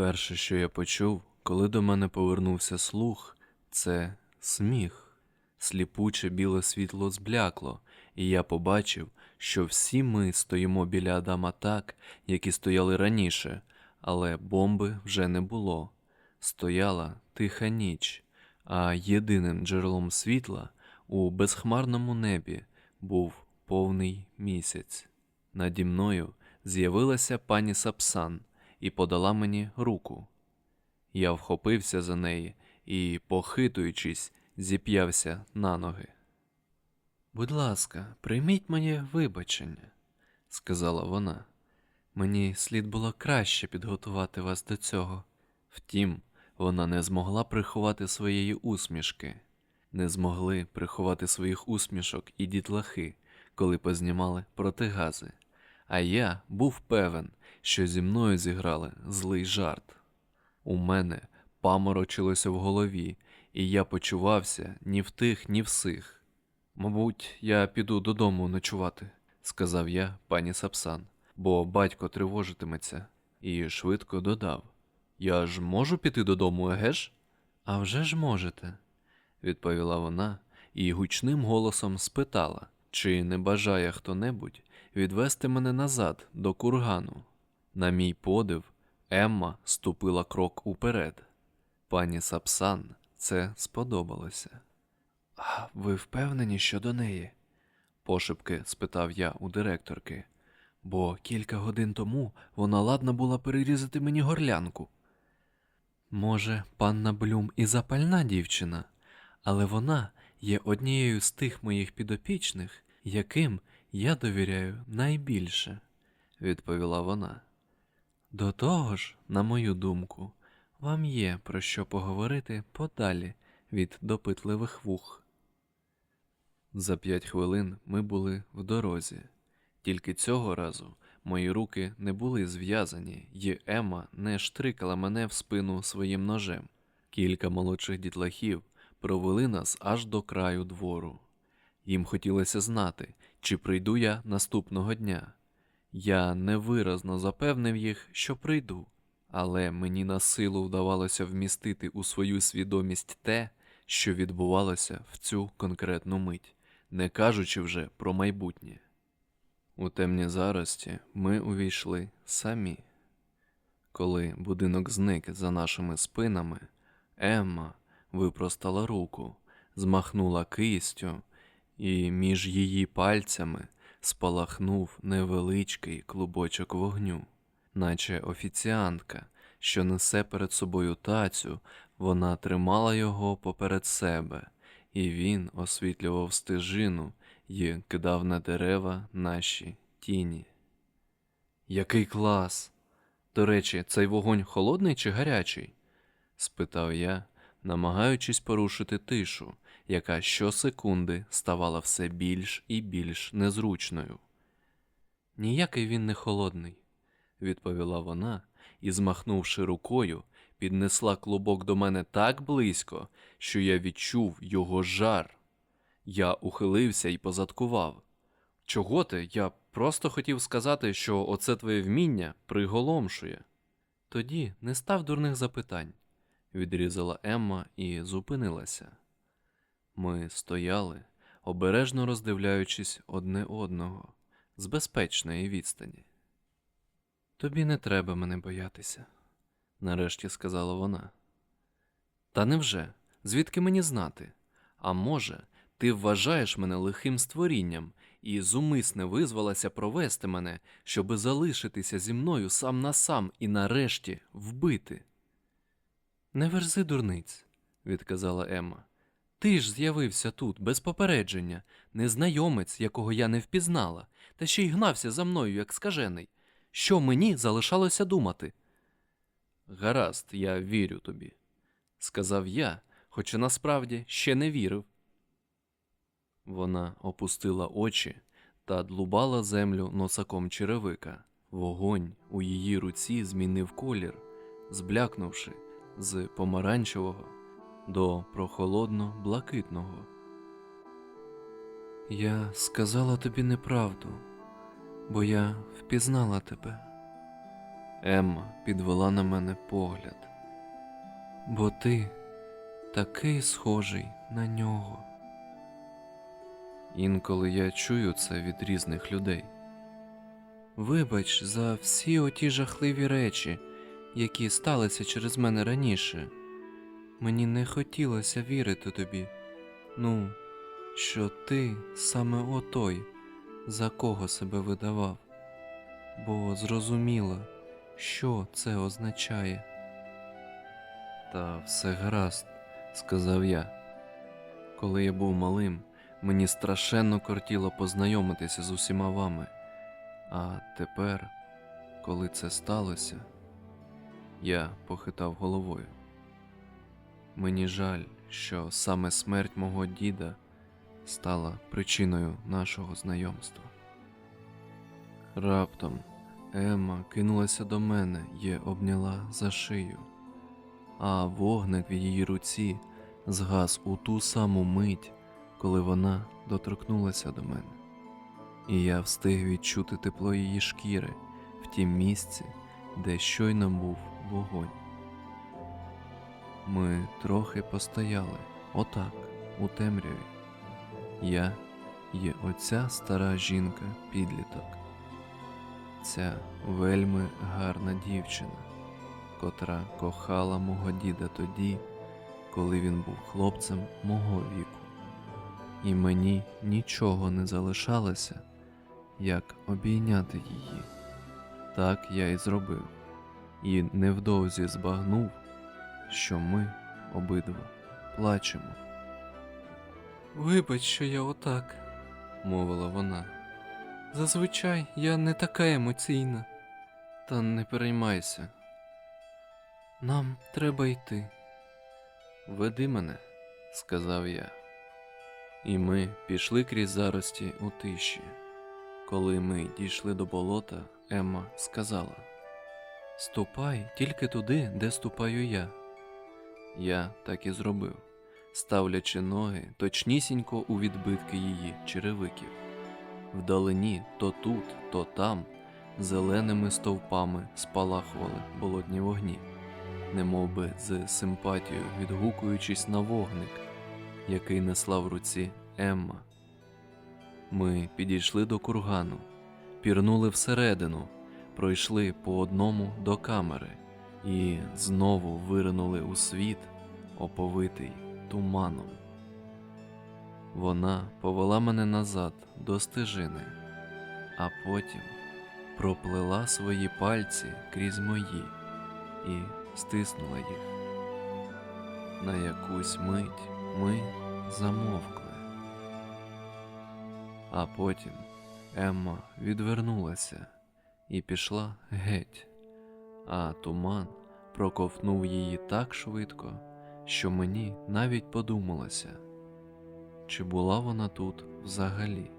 Перше, що я почув, коли до мене повернувся слух, це сміх. Сліпуче біле світло зблякло, і я побачив, що всі ми стоїмо біля Адама так, як і стояли раніше, але бомби вже не було. Стояла тиха ніч, а єдиним джерелом світла у безхмарному небі був повний місяць. Наді мною з'явилася пані Сапсан і подала мені руку. Я вхопився за неї і, похитуючись, зіп'явся на ноги. Будь ласка, прийміть моє вибачення, сказала вона. Мені слід було краще підготувати вас до цього. Втім, вона не змогла приховати своєї усмішки, не змогли приховати своїх усмішок і дітлахи, коли познімали протигази. А я був певен, що зі мною зіграли злий жарт. У мене паморочилося в голові, і я почувався ні в тих, ні в сих. Мабуть, я піду додому ночувати, сказав я пані Сапсан, бо батько тривожитиметься, і швидко додав. Я ж можу піти додому, еге ж? А вже ж можете, відповіла вона і гучним голосом спитала, чи не бажає хто-небудь відвести мене назад до кургану. На мій подив, Емма ступила крок уперед. Пані Сапсан це сподобалося. А ви впевнені щодо неї? пошепки спитав я у директорки, бо кілька годин тому вона ладна була перерізати мені горлянку. Може, панна Блюм і запальна дівчина, але вона є однією з тих моїх підопічних, яким я довіряю найбільше, відповіла вона. До того ж, на мою думку, вам є про що поговорити подалі від допитливих вух. За п'ять хвилин ми були в дорозі. Тільки цього разу мої руки не були зв'язані, і Ема не штрикала мене в спину своїм ножем. Кілька молодших дітлахів провели нас аж до краю двору. Їм хотілося знати, чи прийду я наступного дня. Я невиразно запевнив їх, що прийду, але мені на силу вдавалося вмістити у свою свідомість те, що відбувалося в цю конкретну мить, не кажучи вже про майбутнє. У темні зарості ми увійшли самі. Коли будинок зник за нашими спинами, Емма випростала руку, змахнула кистю, і між її пальцями спалахнув невеличкий клубочок вогню, наче офіціантка, що несе перед собою тацю, вона тримала його поперед себе, і він освітлював стежину і кидав на дерева наші тіні. Який клас! До речі, цей вогонь холодний чи гарячий? спитав я, намагаючись порушити тишу, яка щосекунди ставала все більш і більш незручною. Ніякий він не холодний, відповіла вона і, змахнувши рукою, піднесла клубок до мене так близько, що я відчув його жар. Я ухилився і позадкував. Чого ти? Я просто хотів сказати, що оце твоє вміння приголомшує. Тоді не став дурних запитань, відрізала Емма і зупинилася. Ми стояли, обережно роздивляючись одне одного з безпечної відстані. Тобі не треба мене боятися, нарешті сказала вона. Та невже? Звідки мені знати? А може, ти вважаєш мене лихим створінням і зумисне визвалася провести мене, щоби залишитися зі мною сам на сам і нарешті вбити? Не верзи дурниць, відказала Емма. Ти ж з'явився тут без попередження, незнайомець, якого я не впізнала, та ще й гнався за мною, як скажений. Що мені залишалося думати? Гаразд, я вірю тобі, сказав я, хоча насправді ще не вірив. Вона опустила очі та длубала землю носаком черевика. Вогонь у її руці змінив колір, зблякнувши з помаранчевого до прохолодно блакитного. Я сказала тобі неправду, бо я впізнала тебе. Емма підвела на мене погляд. Бо ти такий схожий на нього. Інколи я чую це від різних людей. Вибач за всі оті жахливі речі, які сталися через мене раніше. Мені не хотілося вірити тобі. Ну, що ти саме отой, за кого себе видавав, бо зрозуміла, що це означає. Та все гаразд, сказав я. Коли я був малим, мені страшенно кортіло познайомитися з усіма вами. А тепер, коли це сталося, я похитав головою. Мені жаль, що саме смерть мого діда стала причиною нашого знайомства. Раптом Емма кинулася до мене і обняла за шию, а вогник в її руці згас у ту саму мить, коли вона доторкнулася до мене, і я встиг відчути тепло її шкіри в тім місці, де щойно був вогонь. Ми трохи постояли отак, у темряві. Я і оця стара жінка підліток. Ця вельми гарна дівчина, котра кохала мого діда тоді, коли він був хлопцем мого віку. І мені нічого не залишалося, як обійняти її. Так я й зробив, і невдовзі збагнув, що ми обидва плачемо. Вибач, що я отак, мовила вона. Зазвичай я не така емоційна. Та не переймайся. Нам треба йти. Веди мене, сказав я. І ми пішли крізь зарості у тиші. Коли ми дійшли до болота, Емма сказала: Ступай тільки туди, де ступаю я. Я так і зробив, ставлячи ноги точнісінько у відбитки її черевиків. Вдалині то тут, то там зеленими стовпами спалахували болотні вогні, немовби з симпатією відгукуючись на вогник, який несла в руці Емма. Ми підійшли до кургану, пірнули всередину, пройшли по одному до камери і знову виринули у світ, оповитий туманом. Вона повела мене назад до стежини, а потім проплела свої пальці крізь мої і стиснула їх. На якусь мить ми замовкли. А потім Емма відвернулася і пішла геть, а туман проковтнув її так швидко, що мені навіть подумалося, чи була вона тут взагалі.